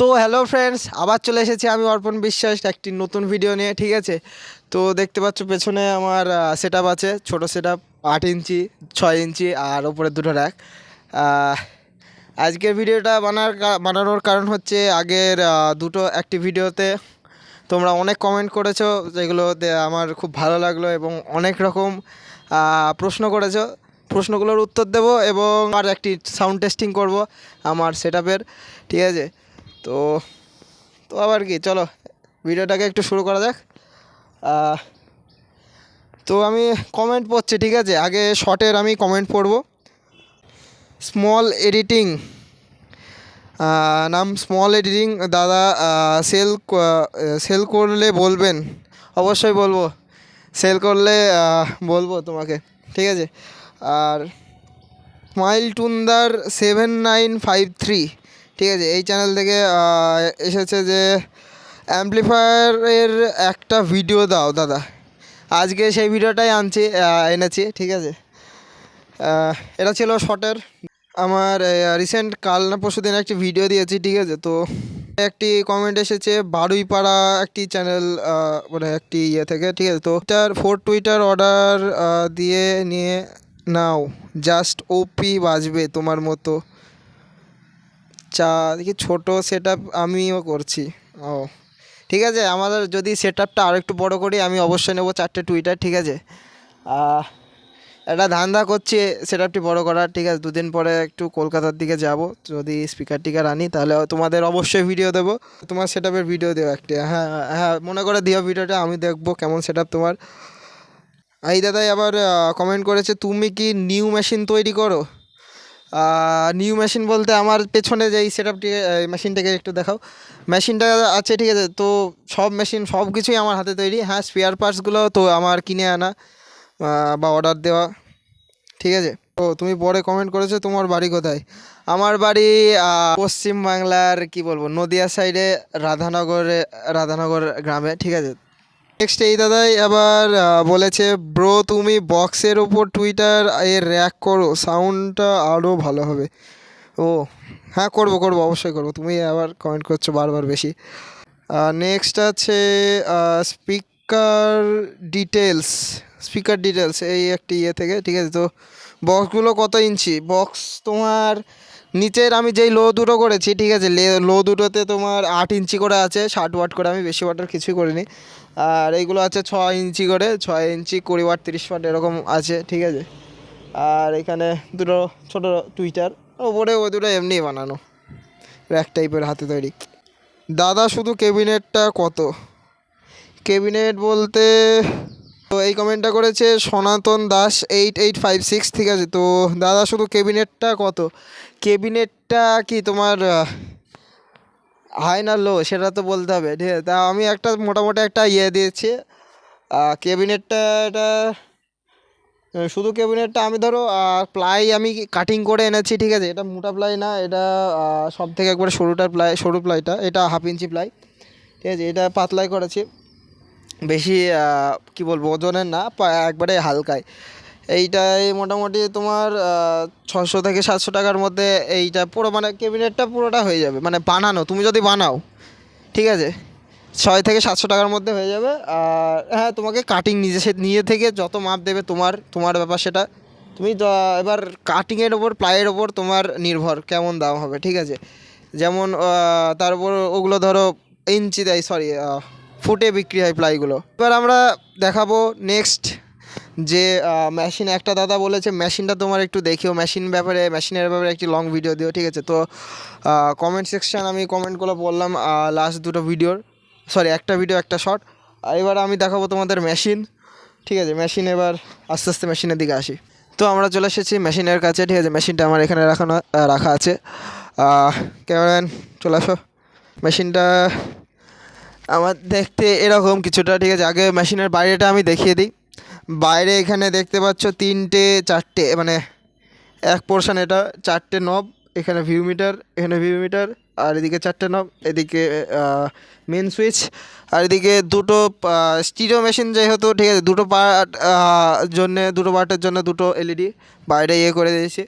তো hello friends আবার চলে এসেছি আমি অর্পণ বিশ্বাস, একটি নতুন ভিডিও নিয়ে, ঠিক আছে? তো দেখতে পাচ্ছ পেছনে আমার সেট আছে, ছোটো সেট আপ আট ইঞ্চি, ছয় ইঞ্চি আর ওপরে দুটো র্যাক আজকের ভিডিওটা বানার বানানোর কারণ হচ্ছে আগের দুটো, একটি ভিডিওতে তোমরা অনেক কমেন্ট করেছ যেগুলোতে আমার খুব ভালো লাগল এবং অনেক রকম প্রশ্ন করেছ। প্রশ্নগুলোর উত্তর দেব এবং আর একটি সাউন্ড টেস্টিং করব আমার সেট ঠিক আছে? তো তো আবার কি, চলো, ভিডিওটাকে একটু শুরু করা যাক। তো আমি কমেন্ট পড়ছি, ঠিক আছে? আগে শর্টের আমি কমেন্ট পড়ব। স্মল এডিটিং নাম স্মল এডিটিং দাদা সেল সেল করলে বলবেন। অবশ্যই বলব। সেল করলে বলব তোমাকে, ঠিক আছে? আর স্মাইল টুন্দার সেভেন নাইন ফাইভ থ্রি ঠিক আছে, এই চ্যানেল থেকে এসেছে যে অ্যাম্পলিফায়ারের একটা ভিডিও দাও দাদা। আজকে সেই ভিডিওটাই আনছি এনেছি, ঠিক আছে। এটা ছিল শর্টের আমার রিসেন্ট কাল না পরশু দিন একটি ভিডিও দিয়েছি, ঠিক আছে, তো একটি কমেন্ট এসেছে, বারুইপাড়া একটি চ্যানেল মানে একটি ইয়ে থেকে, ঠিক আছে, তো টুইটার ফোর টুইটার অর্ডার দিয়ে নিয়ে নাও। জাস্ট ওপি বাজবে তোমার মতো। চা, দেখি ছোটো সেট আপ আমিও করছি। ও, ঠিক আছে, আমাদের যদি সেট আপটা আরও একটু বড়ো করি, আমি অবশ্যই নেব চারটে টুইটার ঠিক আছে? একটা ধান্দা করছি সেট আপটি বড়ো করার, ঠিক আছে? দুদিন পরে একটু কলকাতার দিকে যাব, যদি স্পিকার টিকার আনি তাহলে তোমাদের অবশ্যই ভিডিও দেবো। তোমার সেট আপের ভিডিও দেবো একটি হ্যাঁ হ্যাঁ মনে করে দিও ভিডিওটা আমি দেখব কেমন সেট আপ তোমার। এই দাদাই আবার কমেন্ট করেছে, তুমি কি নিউ মেশিন তৈরি করো? নিউ মেশিন বলতে আমার পেছনে যে এই সেট আপটি মেশিনটাকে একটু দেখাও। মেশিনটা আছে ঠিক আছে? তো সব মেশিন সব কিছুই আমার হাতে তৈরি। হ্যাঁ স্পেয়ার পার্টসগুলো তো আমার কিনে আনা বা অর্ডার দেওয়া ঠিক আছে? ও তুমি পরে কমেন্ট করেছ তোমার বাড়ি কোথায়? আমার বাড়ি আহ, পশ্চিম বাংলার কি বলব নদিয়া সাইডে রাধানগরে রাধানগর গ্রামে ঠিক আছে? নেক্সট এই দাদাই আবার বলেছে ব্রো তুমি বক্সের ওপর টুইটার এর র্যাক করো সাউন্ডটা আরও ভালো হবে। ও হ্যাঁ করব করব, অবশ্যই করব। তুমি আবার কমেন্ট করছ বারবার বেশি। নেক্সট আছে স্পিকার ডিটেলস স্পিকার ডিটেলস এই একটি ইয়ে থেকে, ঠিক আছে? তো বক্সগুলো কত ইঞ্চি? বক্স তোমার নিচের আমি যেই লো দুটো করেছি, ঠিক আছে? লো দুটোতে তোমার আট ইঞ্চি করে আছে, ষাট ওয়াট করে, আমি বেশি ওয়াটার কিছুই করিনি। আর এইগুলো আছে ছ ইঞ্চি করে, ছয় ইঞ্চি কুড়ি ওয়াট, তিরিশ ওয়াট এরকম আছে, ঠিক আছে? আর এখানে দুটো ছোটো টুইটার, ওপরে ওই দুটো এমনি বানানো র্যাক টাইপের হাতে তৈরি। দাদা, শুধু কেবিনেটটা কত? কেবিনেট বলতে, তো এই কমেন্টটা করেছে, Sanatan Das eight eight five six, ঠিক আছে? তো দাদা, শুধু কেবিনেটটা কত? কেবিনেটটা কি তোমার হাই না লো, সেটা তো বলতে হবে, ঠিক আছে? তা আমি একটা, মোটামুটি একটা ইয়ে দিয়েছি। কেবিনেটটা এটা শুধু ক্যাবিনেটটা আমি ধরো প্লাই আমি কাটিং করে এনেছি, ঠিক আছে? এটা মোটা প্লাই না, এটা সব থেকে একবারে সরুটার প্লাই, সরু প্লাইটা, এটা হাফ ইঞ্চি প্লাই, ঠিক আছে? এটা পাতলাই করেছি। বেশি কি বলব, ওজনের না একবারে হালকায়। এইটাই মোটামুটি তোমার ছশো থেকে সাতশো টাকার মধ্যে এইটা পুরো মানে ক্যাবিনেটটা পুরোটা হয়ে যাবে। মানে বানানো তুমি যদি বানাও ঠিক আছে? ছয় থেকে সাতশো টাকার মধ্যে হয়ে যাবে। আর হ্যাঁ তোমাকে কাটিং নিজে সে নিজে থেকে যত মাপ দেবে তোমার তোমার ব্যাপার সেটা। তুমি এবার কাটিংয়ের ওপর প্লাইয়ের ওপর তোমার নির্ভর কেমন দাম হবে ঠিক আছে? যেমন আহ, তার উপর ওগুলো ধরো ইঞ্চি দেয় সরি ফুটে বিক্রি হয় প্লাইগুলো এবার আমরা দেখাবো নেক্সট যে মেশিন একটা দাদা বলেছে মেশিনটা তোমার একটু দেখিও মেশিন ব্যাপারে মেশিনের ব্যাপারে একটি লং ভিডিও দিও, ঠিক আছে? তো কমেন্ট সেকশান আমি কমেন্টগুলো বললাম লাস্ট দুটো ভিডিওর সরি একটা ভিডিও একটা শর্ট এবার আমি দেখাবো তোমাদের মেশিন ঠিক আছে মেশিন এবার আস্তে আস্তে মেশিনের দিকে আসি। তো আমরা চলে এসেছি মেশিনের কাছে, ঠিক আছে? মেশিনটা আমার এখানে রাখানো রাখা আছে। ক্যামেরাম্যান চলে আসো। মেশিনটা আমার দেখতে এরকম কিছুটা, ঠিক আছে? আগে মেশিনের বাইরেটা আমি দেখিয়ে দিই। বাইরে এখানে দেখতে পাচ্ছ তিনটে, চারটে মানে এক পোর্শন এটা, চারটে নব এখানে ভিউ মিটার এখানে ভিউ মিটার আর এদিকে চারটে নব এদিকে মেন সুইচ আর এদিকে দুটো স্টিরিও মেশিন যেহেতু, ঠিক আছে, দুটো পার্ট জন্যে, দুটো পার্টের জন্য দুটো এলইডি বাইরে ইয়ে করে দিয়েছি।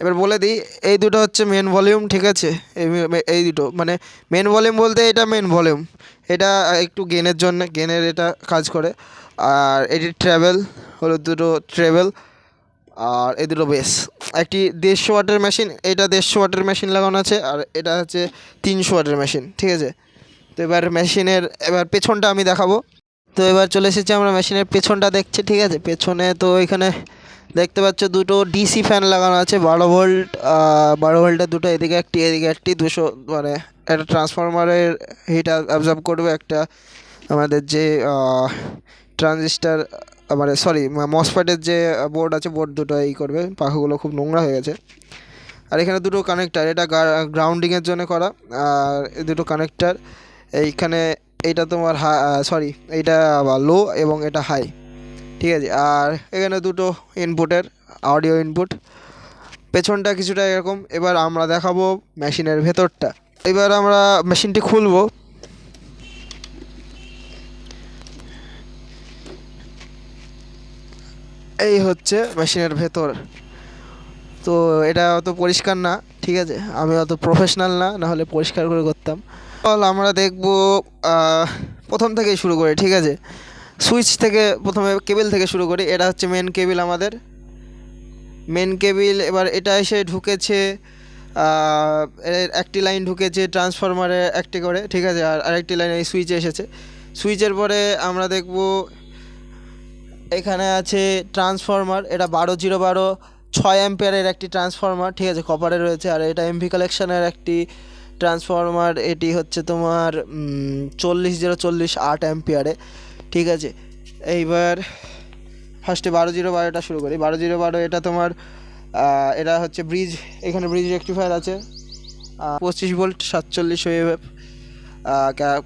এবার বলে দিই, এই দুটো হচ্ছে মেন ভলিউম ঠিক আছে? এই এই দুটো মানে মেন ভলিউম বলতে এটা মেন ভলিউম এটা একটু গেনের জন্য গেনের এটা কাজ করে। আর এটি ট্রাভেল হলো দুটো ট্রাভেল আর এ দুটো বেস একটি দেড়শো ওয়াটের মেশিন এটা দেড়শো ওয়াটের মেশিন লাগানো আছে, আর এটা হচ্ছে তিনশো ওয়াটের মেশিন ঠিক আছে? তো এবার মেশিনের এবার পেছনটা আমি দেখাবো। তো এবার চলে এসেছি আমরা মেশিনের পেছনটা দেখছি, ঠিক আছে? পেছনে তো এখানে দেখতে পাচ্ছ দুটো ডিসি ফ্যান লাগানো আছে, বারো ভোল্ট বারো ভোল্টের দুটো এদিকে একটি এদিকে একটি, দুশো মানে একটা ট্রান্সফরমারের হিট অ্যাবজর্ব করবে, একটা আমাদের যে ট্রানজিস্টার মানে সরি মসফেটের যে বোর্ড আছে বোর্ড দুটো এই করবে, পাখাগুলো খুব নোংরা হয়ে গেছে। আর এখানে দুটো কানেক্টার এটা গ্রাউন্ডিংয়ের জন্য করা, আর দুটো কানেক্টার এইখানে, এইটা তোমার হাই সরি এইটা লো এবং এটা হাই ঠিক আছে, আর এখানে দুটো ইনপুটের অডিও ইনপুট পেছনটা কিছুটা এরকম, এবার আমরা দেখাবো মেশিনের ভেতরটা। এবার আমরা মেশিনটি খুলবো। এই হচ্ছে মেশিনের ভেতর। তো এটা অত পরিষ্কার না, ঠিক আছে? আমি অত প্রফেশনাল না নাহলে পরিষ্কার করে করতাম। আমরা দেখব প্রথম থেকেই শুরু করে, ঠিক আছে? সুইচ থেকে প্রথমে কেবিল থেকে শুরু করি, এটা হচ্ছে মেন কেবিল আমাদের। মেন কেবিল, এবার এটা এসে ঢুকেছে এর একটি লাইন ঢুকেছে ট্রান্সফরমারে একটি করে, ঠিক আছে? আর আরেকটি লাইন এই সুইচে এসেছে। সুইচের পরে আমরা দেখব, এখানে আছে ট্রান্সফরমার এটা বারো জিরো বারো, ছয় অ্যাম্পিয়ারের একটি ট্রান্সফরমার ঠিক আছে? কপারে রয়েছে, আর এটা এমভি কালেকশনের একটি ট্রান্সফরমার এটি হচ্ছে তোমার চল্লিশ জিরো চল্লিশ আট অ্যাম্পিয়ারে। ঠিক আছে। এইবার ফার্স্টে বারো জিরো বারোটা শুরু করি। বারো জিরো বারো এটা তোমার এটা হচ্ছে ব্রিজ এখানে ব্রিজ রেক্টিফায়ার আছে। পঁচিশ ভোল্ট সাতচল্লিশ ওয়েভ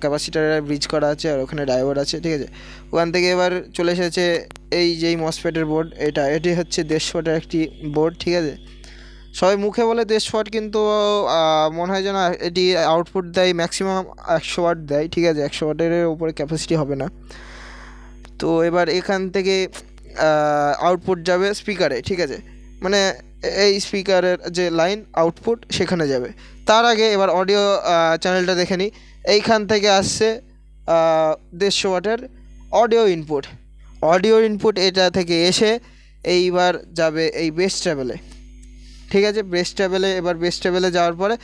ক্যাপাসিটারের ব্রিজ করা আছে আর ওখানে ড্রাইভার আছে, ঠিক আছে। ওখান থেকে এবার চলে এসেছে এই যেই মসফেটের বোর্ড এটা, এটি হচ্ছে দেড়শো ওয়াটের একটি বোর্ড ঠিক আছে। সবাই মুখে বলে দেড়শো ওয়াট কিন্তু মনে হয় যেন এটি আউটপুট দেয় ম্যাক্সিমাম একশো ওয়াট দেয়, ঠিক আছে। একশো ওয়াটের উপরে ক্যাপাসিটি হবে না। তো এবার এখান থেকে আউটপুট যাবে স্পিকারে ঠিক আছে? মানে এই স্পিকারের যে লাইন আউটপুট সেখানে যাবে। তার আগে এবার অডিও চ্যানেলটা দেখে নিই। এইখান থেকে আসছে দেড়শো ওয়াটের অডিও ইনপুট অডিও ইনপুট এটা থেকে এসে এইবার যাবে এই বেস্ট ট্রাভেলে ঠিক আছে? বেস্ট ট্রাভেলে এবার বেস্ট ট্রাভেলে যাওয়ার পরে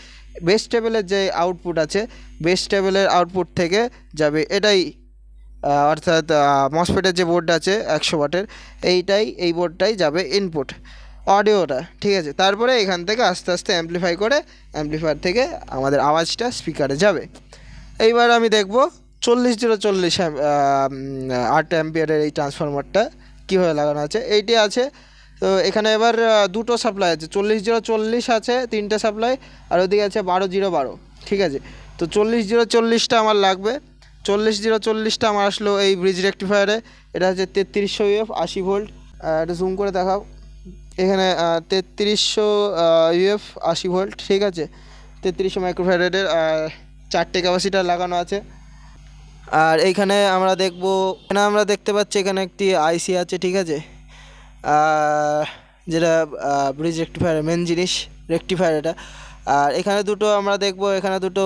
বেস ট্রাভেলের যে আউটপুট আছে বেস্ট ট্রাভেলের আউটপুট থেকে যাবে এটাই অর্থাৎ মসফেটের যে বোর্ডটা আছে, একশো ওয়াটের, এইটাই, এই বোর্ডটাই যাবে ইনপুট অডিওটা ঠিক আছে? তারপরে এখান থেকে আস্তে আস্তে অ্যাম্পলিফাই করে অ্যাম্পলিফায়ার থেকে আমাদের আওয়াজটা স্পিকারে যাবে। এইবার আমি দেখব চল্লিশ জিরো চল্লিশ আট অ্যাম্পিয়ারের এই ট্রান্সফরমারটা কীভাবে লাগানো আছে। এইটি আছে, তো এখানে এবার দুটো সাপ্লাই আছে। চল্লিশ জিরো চল্লিশ আছে, তিনটে সাপ্লাই আর ওদিকে আছে বারো জিরো বারো, ঠিক আছে? তো চল্লিশ জিরো চল্লিশটা আমার লাগবে। চল্লিশ জিরো চল্লিশটা আমার আসলো এই ব্রিজ রেক্টিফায়ারে এটা হচ্ছে তেত্রিশশো ইউএফ আশি ভোল্ট। একটু জুম করে দেখাও। এখানে তেত্রিশশো ইউএফ আশি ভোল্ট, ঠিক আছে? তেত্রিশশো মাইক্রোফ্যারেডের চারটে ক্যাপাসিটার লাগানো আছে। আর এইখানে আমরা দেখব, এখানে আমরা দেখতে পাচ্ছি এখানে একটি আইসি আছে, ঠিক আছে? যেটা ব্রিজ রেক্টিফায়ার মেন জিনিস রেক্টিফায়ার এটা। আর এখানে দুটো আমরা দেখব, এখানে দুটো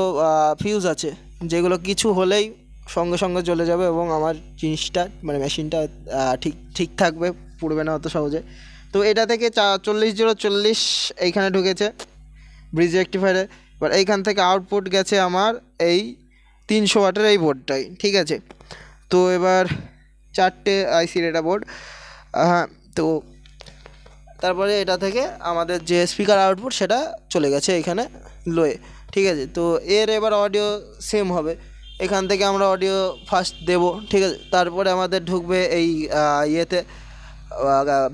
ফিউজ আছে। যেগুলো কিছু হলেই সঙ্গে সঙ্গে চলে যাবে এবং আমার জিনিসটা মানে মেশিনটা ঠিক ঠিক থাকবে, পুড়বে না অত সহজে। তো এটা থেকে চা, চল্লিশ জিরো চল্লিশ এইখানে ঢুকেছে ব্রিজ রেক্টিফায়ারে এবার এইখান থেকে আউটপুট গেছে আমার এই তিনশো ওয়াটের এই বোর্ডটাই ঠিক আছে? তো এবার চারটে আইসির এটা বোর্ড হ্যাঁ তো তারপরে এটা থেকে আমাদের যে স্পিকার আউটপুট সেটা চলে গেছে এখানে লোয়ে ঠিক আছে? তো এর এবার অডিও সেম হবে। এখান থেকে আমরা অডিও ফার্স্ট দেব, ঠিক আছে? তারপরে আমাদের ঢুকবে এই ইয়েতে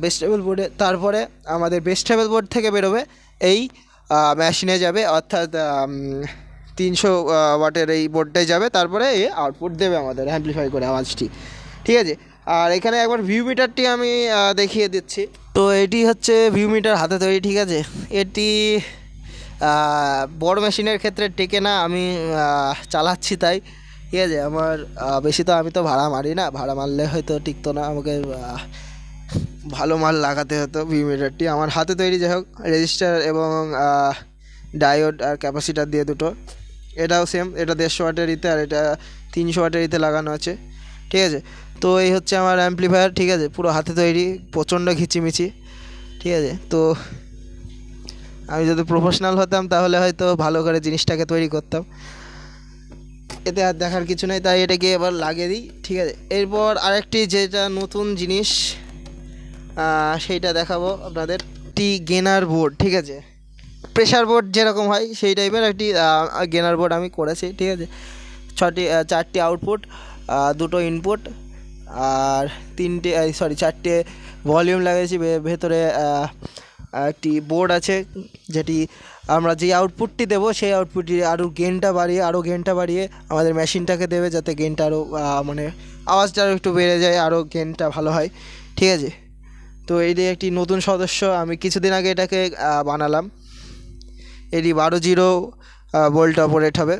বেস্টেবল বোর্ডে তারপরে আমাদের বেস্টেবল বোর্ড থেকে বেরোবে, এই মেশিনে যাবে, অর্থাৎ তিনশো ওয়াটের এই বোর্ডটাই যাবে। তারপরে এ আউটপুট দেবে আমাদের অ্যাম্পলিফাই করে আওয়াজটি। ঠিক আছে? আর এখানে একবার ভিউ মিটারটি আমি দেখিয়ে দিচ্ছি। তো এটি হচ্ছে ভিউ মিটার হাতে তৈরি, ঠিক আছে? এটি বড় মেশিনের ক্ষেত্রে টেকে না, আমি চালাচ্ছি তাই। ঠিক আছে, আমার বেশি তো আমি তো ভাড়া মারি না, ভাড়া মারলে হয়তো টিকতো না, আমাকে ভালো মাল লাগাতে হতো ভি মিটারটি আমার হাতে তৈরি যাই হোক, রেজিস্টার এবং ডায়োড আর ক্যাপাসিটার দিয়ে দুটো। এটাও সেম এটা দেড়শো ওয়াটের ইতে আর এটা তিনশো ওয়াটের ইতে লাগানো আছে। ঠিক আছে, তো এই হচ্ছে আমার অ্যাম্পলিফায়ার ঠিক আছে, পুরো হাতে তৈরি, প্রচণ্ড ঘিচিমিচি। ঠিক আছে, তো আমি যদি প্রফেশনাল হতাম তাহলে হয়তো ভালো করে জিনিসটাকে তৈরি করতাম। এতে আর দেখার কিছু নেই, তাই এটাকে এবার লাগিয়ে দিই, ঠিক আছে? এরপর আরেকটি যেটা নতুন জিনিস সেইটা দেখাবো আপনাদের। টি গেনার বোর্ড ঠিক আছে? প্রেশার বোর্ড যেরকম হয় সেই টাইপের একটি গেনার বোর্ড আমি করেছি, ঠিক আছে? ছটি চারটি আউটপুট দুটো ইনপুট আর তিনটে সরি চারটে ভলিউম লাগিয়েছি ভেতরে একটি বোর্ড আছে, যেটি আমরা যে আউটপুটটি দেবো, সেই আউটপুটটি আরও গেনটা বাড়িয়ে আরও গেনটা বাড়িয়ে আমাদের মেশিনটাকে দেবে, যাতে গেনটা আরও মানে আওয়াজটা আরও একটু বেড়ে যায় আরও গেনটা ভালো হয়। ঠিক আছে? তো এটি একটি নতুন সদস্য, আমি কিছুদিন আগে এটাকে বানালাম। এটি বারো জিরো বোল্ট অপারেট হবে।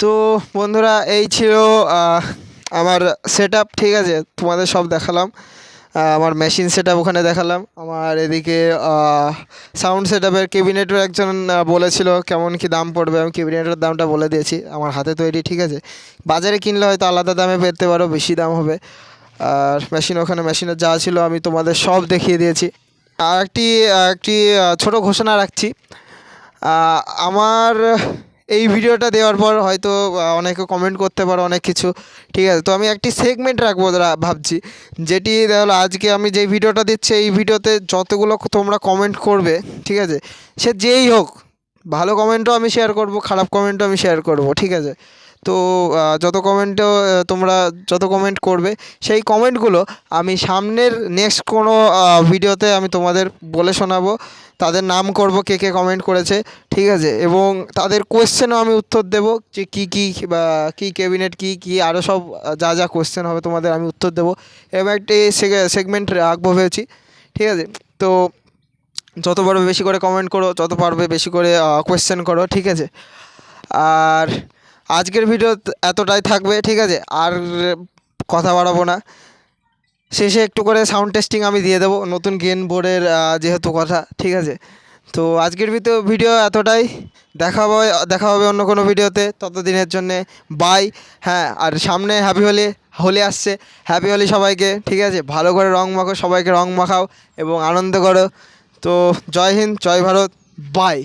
তো বন্ধুরা, এই ছিল আমার সেট ঠিক আছে? তোমাদের সব দেখালাম। আমার মেশিন সেট ওখানে দেখালাম। আমার এদিকে সাউন্ড সেট আপের কেবিনেটের একজন বলেছিল কেমন কি দাম পড়বে। আমি কেবিনেটের দামটা বলে দিয়েছি। আমার হাতে তৈরি, ঠিক আছে? বাজারে কিনলে হয়তো আলাদা দামে পেতে পারো, বেশি দাম হবে। আর মেশিন ওখানে মেশিনের যা ছিল আমি তোমাদের সব দেখিয়ে দিয়েছি। আর একটি একটি ছোট ঘোষণা রাখছি। আমার এই ভিডিওটা দেওয়ার পর হয়তো অনেকে কমেন্ট করতে পারো, অনেক কিছু। ঠিক আছে, তো আমি একটি সেগমেন্ট রাখব ভাবছি। যেটি হলো, আজকে আমি যে ভিডিওটা দিচ্ছি, এই ভিডিওতে যতগুলো তোমরা কমেন্ট করবে, ঠিক আছে, সে যেই হোক, ভালো কমেন্টও আমি শেয়ার করব, খারাপ কমেন্টও আমি শেয়ার করব, ঠিক আছে। তো যত কমেন্টও তোমরা যত কমেন্ট করবে, সেই কমেন্টগুলো আমি সামনের নেক্সট কোনো ভিডিওতে আমি তোমাদের বলে শোনাবো। তাদের নাম করব, কে কে কমেন্ট করেছে, ঠিক আছে? এবং তাদের কোয়েশ্চেনও আমি উত্তর দেব, যে কী কী, বা কী ক্যাবিনেট কী কী আরও সব যা যা কোয়েশ্চেন হবে তোমাদের আমি উত্তর দেবো। এবং একটি সেগমেন্ট রাখব ভেবেছি, ঠিক আছে? তো, যত পারবে বেশি করে কমেন্ট করো, যত পারবে বেশি করে কোয়েশ্চেন করো, ঠিক আছে? আর আজকের ভিডিও এতটাই থাকবে, ঠিক আছে? আর কথা বাড়াবো না। শেষে একটু করে সাউন্ড টেস্টিং আমি দিয়ে দেবো, নতুন গেন বোর্ডের যেহেতু কথা, ঠিক আছে? তো আজকের ভিডিও ভিডিও এতটাই। দেখা হবে দেখা হবে অন্য কোনো ভিডিওতে। ততদিনের জন্যে বাই হ্যাঁ আর সামনে হ্যাপি হোলি হোলি আসছে। হ্যাপি হোলি সবাইকে, ঠিক আছে? ভালো করে রং মাখো, সবাইকে রং মাখাও এবং আনন্দ করো। তো জয় হিন্দ, জয় ভারত বাই